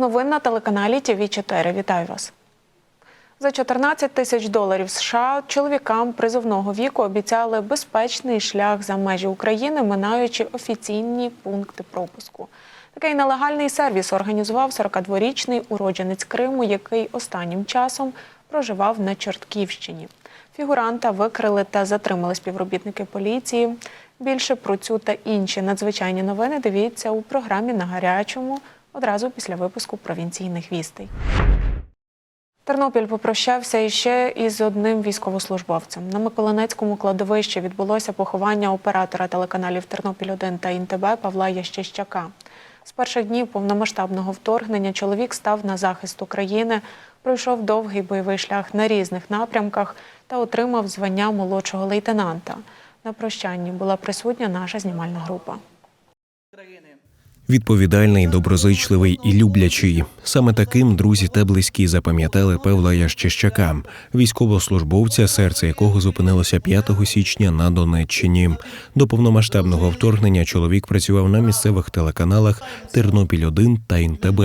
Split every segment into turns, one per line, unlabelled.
Новин на телеканалі ТВ 4 Вітаю вас. За 14 тисяч доларів США чоловікам призовного віку обіцяли безпечний шлях за межі України, минаючи офіційні пункти пропуску. Такий нелегальний сервіс організував 42-річний уродженець Криму, який останнім часом проживав на Чортківщині. Фігуранта викрили та затримали співробітники поліції. Більше про цю та інші надзвичайні новини дивіться у програмі на гарячому одразу після випуску провінційних вістей. Тернопіль попрощався іще із одним військовослужбовцем. На Миколинецькому кладовищі відбулося поховання оператора телеканалів Тернопіль 1 та ІНТБ Павла Ящищака. З перших днів повномасштабного вторгнення чоловік став на захист України, пройшов довгий бойовий шлях на різних напрямках та отримав звання молодшого лейтенанта. На прощанні була присутня наша знімальна група.
Відповідальний, доброзичливий і люблячий. Саме таким друзі та близькі запам'ятали Павла Ящищака, військовослужбовця, серце якого зупинилося 5 січня на Донеччині. До повномасштабного вторгнення чоловік працював на місцевих телеканалах Тернопіль 1 та ІНТБ.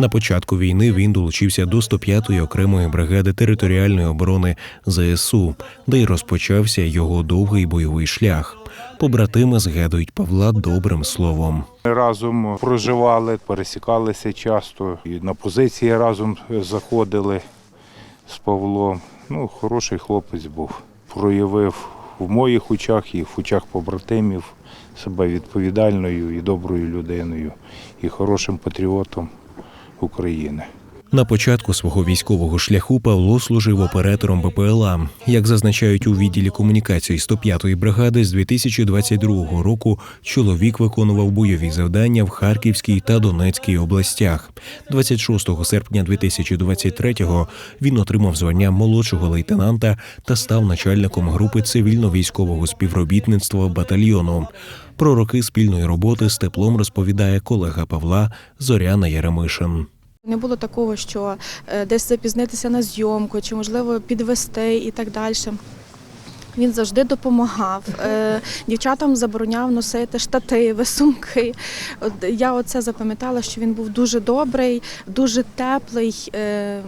На початку війни він долучився до 105-ї окремої бригади територіальної оборони ЗСУ, де й розпочався його довгий бойовий шлях. Побратими згадують Павла добрим словом.
Ми разом проживали, пересікалися часто і на позиції разом заходили з Павлом. Ну, хороший хлопець був. Проявив в моїх очах і в очах побратимів себе відповідальною і доброю людиною, і хорошим патріотом України.
На початку свого військового шляху Павло служив оператором БПЛА. Як зазначають у відділі комунікації 105-ї бригади, з 2022 року чоловік виконував бойові завдання в Харківській та Донецькій областях. 26 серпня 2023-го він отримав звання молодшого лейтенанта та став начальником групи цивільно-військового співробітництва батальйону. Про роки спільної роботи з теплом розповідає колега Павла Зоряна Яремишин.
Не було такого, що е, десь запізнитися на зйомку, чи можливо підвести і так далі. Він завжди допомагав. Е, Дівчатам забороняв носити штативи, сумки. Я оце запам'ятала, що він був дуже добрий, дуже теплий, е,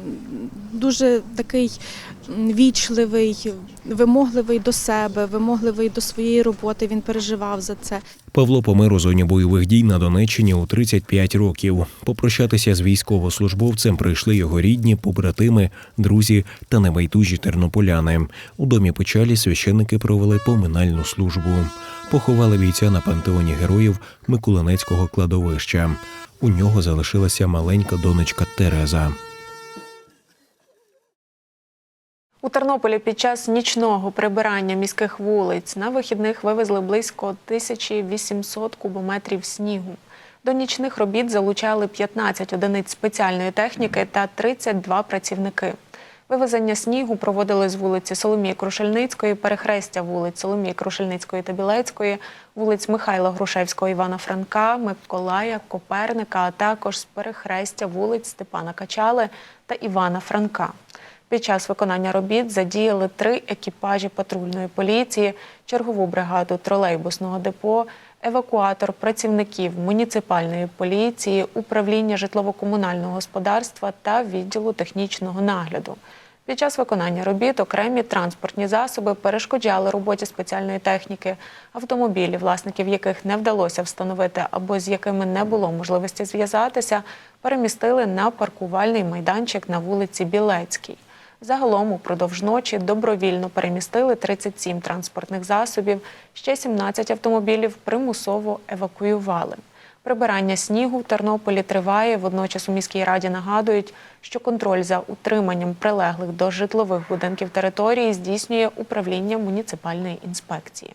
дуже такий вічливий, вимогливий до себе, вимогливий до своєї роботи. Він переживав за це.
Павло помер у зоні бойових дій на Донеччині у 35 років. Попрощатися з військовослужбовцем прийшли його рідні, побратими, друзі та небайдужі тернополяни. У домі печалі священники провели поминальну службу. Поховали бійця на пантеоні героїв Миколинецького кладовища. У нього залишилася маленька донечка Тереза.
У Тернополі під час нічного прибирання міських вулиць на вихідних вивезли близько 1800 кубометрів снігу. До нічних робіт залучали 15 одиниць спеціальної техніки та 32 працівники. Вивезення снігу проводили з вулиці Соломії Крушельницької, перехрестя вулиць Соломії Крушельницької та Білецької, вулиць Михайла Грушевського, Івана Франка, Миколая, Коперника, а також з перехрестя вулиць Степана Качали та Івана Франка. Під час виконання робіт задіяли три екіпажі патрульної поліції, чергову бригаду тролейбусного депо, евакуатор працівників муніципальної поліції, управління житлово-комунального господарства та відділу технічного нагляду. Під час виконання робіт окремі транспортні засоби перешкоджали роботі спеціальної техніки, автомобілі, власників яких не вдалося встановити або з якими не було можливості зв'язатися, перемістили на паркувальний майданчик на вулиці Білецькій. Загалом упродовж ночі добровільно перемістили 37 транспортних засобів, ще 17 автомобілів примусово евакуювали. Прибирання снігу в Тернополі триває. Водночас у міській раді нагадують, що контроль за утриманням прилеглих до житлових будинків території здійснює управління муніципальної інспекції.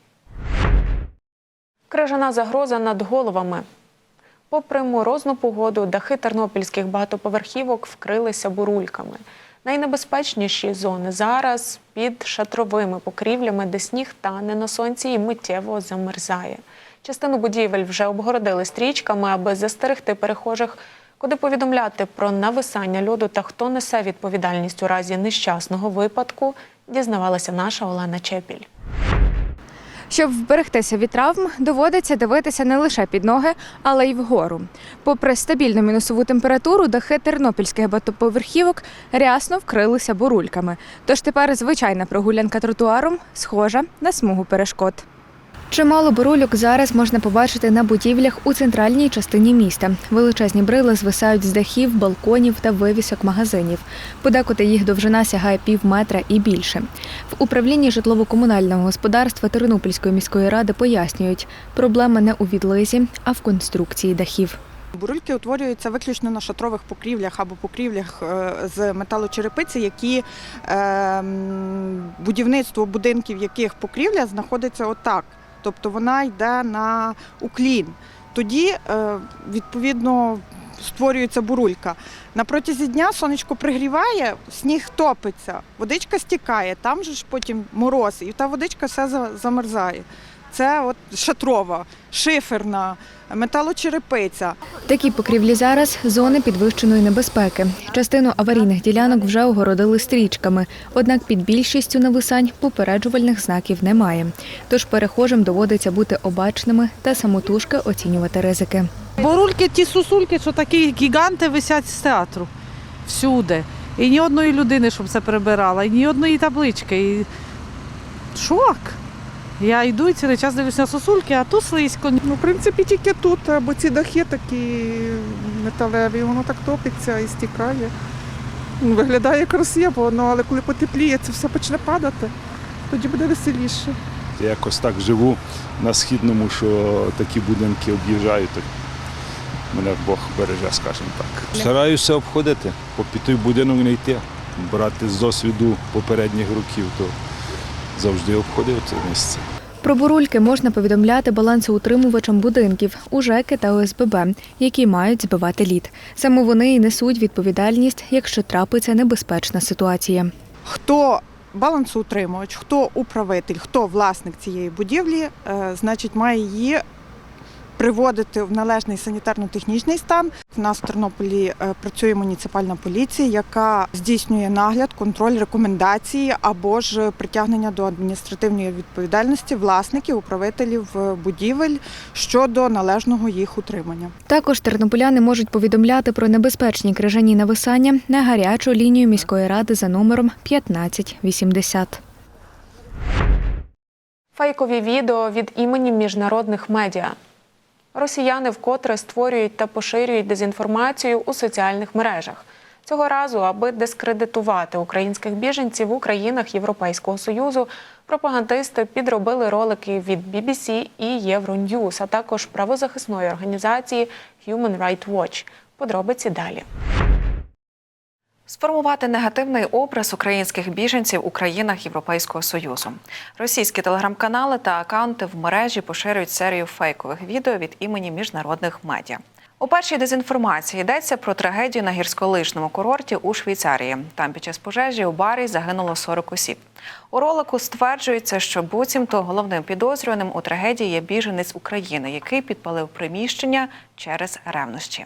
Крижана загроза над головами. Попри морозну погоду, дахи тернопільських багатоповерхівок вкрилися бурульками. Найнебезпечніші зони зараз під шатровими покрівлями, де сніг тане на сонці і миттєво замерзає. Частину будівель вже обгородили стрічками, аби застерегти перехожих, куди повідомляти про нависання льоду та хто несе відповідальність у разі нещасного випадку, дізнавалася наша Олена Чепіль.
Щоб вберегтися від травм, доводиться дивитися не лише під ноги, але й вгору. Попри стабільну мінусову температуру, дахи тернопільських багатоповерхівок рясно вкрилися бурульками. Тож тепер звичайна прогулянка тротуаром схожа на смугу перешкод. Чимало бурульок зараз можна побачити на будівлях у центральній частині міста. Величезні брили звисають з дахів, балконів та вивісок магазинів. Подекуди їх довжина сягає пів метра і більше. В управлінні житлово-комунального господарства Тернопільської міської ради пояснюють, проблема не у відлизі, а в конструкції дахів.
Бурульки утворюються виключно на шатрових покрівлях або покрівлях е, з металочерепиці, які е, будівництво будинків, яких покрівля знаходиться отак. Тобто вона йде на уклін. Тоді, е, відповідно, створюється бурулька. На протязі дня сонечко пригріває, сніг топиться, водичка стікає, там же ж потім мороз, і та водичка все замерзає. Це от шатрова, шиферна, металочерепиця.
Такі покрівлі зараз зони підвищеної небезпеки. Частину аварійних ділянок вже огородили стрічками, однак під більшістю нависань попереджувальних знаків немає. Тож перехожим доводиться бути обачними та самотужки оцінювати ризики.
Борульки, ті сусульки, що такі гіганти висять з театру всюди. І ні одної людини, щоб це прибирала, і ні одної таблички. І... Шок. Я йду і цілий час дивлюся на сосульки, а тут слизько.
Ну, в принципі, тільки тут, бо ці дахи такі металеві, воно так топиться і стікає. Ну, Виглядає красиво, ну, але коли потепліє, це все почне падати, тоді буде веселіше.
Я якось так живу на східному, що такі будинки об'їжджають. так Мене Бог береже, скажімо так. Стараюся обходити, по той будинок не йти, брати з досвіду попередніх років, то завжди обходив це місце.
Про бурульки можна повідомляти балансоутримувачам будинків у ЖЕКи та ОСББ, які мають збивати лід. Саме вони і несуть відповідальність, якщо трапиться небезпечна ситуація.
Хто балансоутримувач, хто управитель, хто власник цієї будівлі, е, значить, має її приводити в належний санітарно-технічний стан. У нас в Тернополі е, працює муніципальна поліція, яка здійснює нагляд, контроль, рекомендації або ж притягнення до адміністративної відповідальності власників, управителів е, будівель щодо належного їх утримання.
Також тернополяни можуть повідомляти про небезпечні крижані нависання на гарячу лінію міської ради за номером 1580.
Фейкові відео від імені міжнародних медіа. Росіяни вкотре створюють та поширюють дезінформацію у соціальних мережах. Цього разу, аби дискредитувати українських біженців у країнах Європейського Союзу, пропагандисти підробили ролики від BBC і Euronews, а також правозахисної організації Human Rights Watch. Подробиці далі.
Сформувати негативний образ українських біженців у країнах Європейського союзу. Російські телеграм-канали та акаунти в мережі поширюють серію фейкових відео від імені міжнародних медіа. У першій дезінформації йдеться про трагедію на гірськолижному курорті у Швейцарії. Там під час пожежі у барі загинуло 40 осіб. У ролику стверджується, що буцімто головним підозрюваним у трагедії є біженець України, який підпалив приміщення через ревнощі.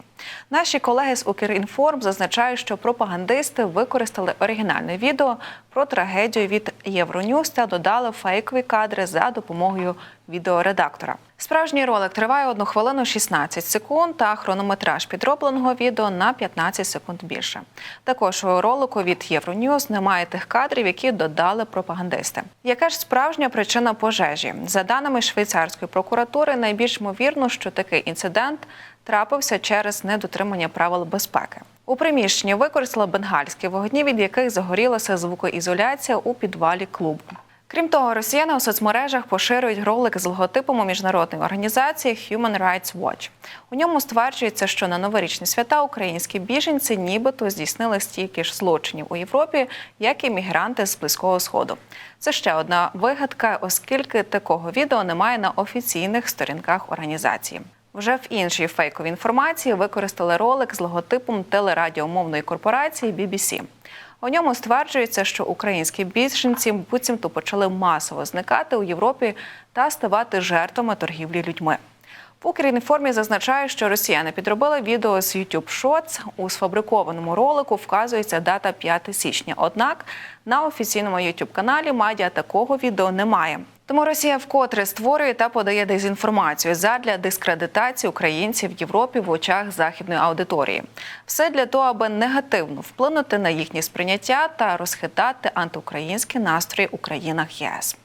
Наші колеги з Укрінформ зазначають, що пропагандисти використали оригінальне відео про трагедію від Євроньюз та додали фейкові кадри за допомогою відеоредактора. Справжній ролик триває 1 хвилину 16 секунд, та хронометраж підробленого відео на 15 секунд більше. Також у ролику від Євроньюз немає тих кадрів, які додали пропагандисти. Яка ж справжня причина пожежі? За даними швейцарської прокуратури, найбільш ймовірно, що такий інцидент трапився через недотримання правил безпеки. У приміщенні використали бенгальські вогні, від яких загорілася звукоізоляція у підвалі клубу. Крім того, росіяни у соцмережах поширюють ролик з логотипом міжнародної організації Human Rights Watch. У ньому стверджується, що на новорічні свята українські біженці нібито здійснили стільки ж злочинів у Європі, як і мігранти з близького сходу. Це ще одна вигадка, оскільки такого відео немає на офіційних сторінках організації. Вже в іншій фейковій інформації використали ролик з логотипом телерадіомовної корпорації BBC. У ньому стверджується, що українські біженці буцімто почали масово зникати у Європі та ставати жертвами торгівлі людьми. Укрінформі зазначає, що росіяни підробили відео з YouTube Shorts. У сфабрикованому ролику вказується дата 5 січня. Однак на офіційному YouTube каналі медіа такого відео немає. Тому Росія вкотре створює та подає дезінформацію задля дискредитації українців в Європі в очах західної аудиторії. Все для того, аби негативно вплинути на їхнє сприйняття та розхитати антиукраїнські настрої у країнах ЄС.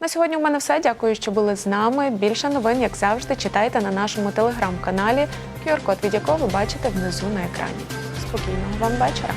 На сьогодні у мене все. Дякую, що були з нами. Більше новин, як завжди, читайте на нашому телеграм-каналі, QR-код від якого ви бачите внизу на екрані. Спокійного вам вечора!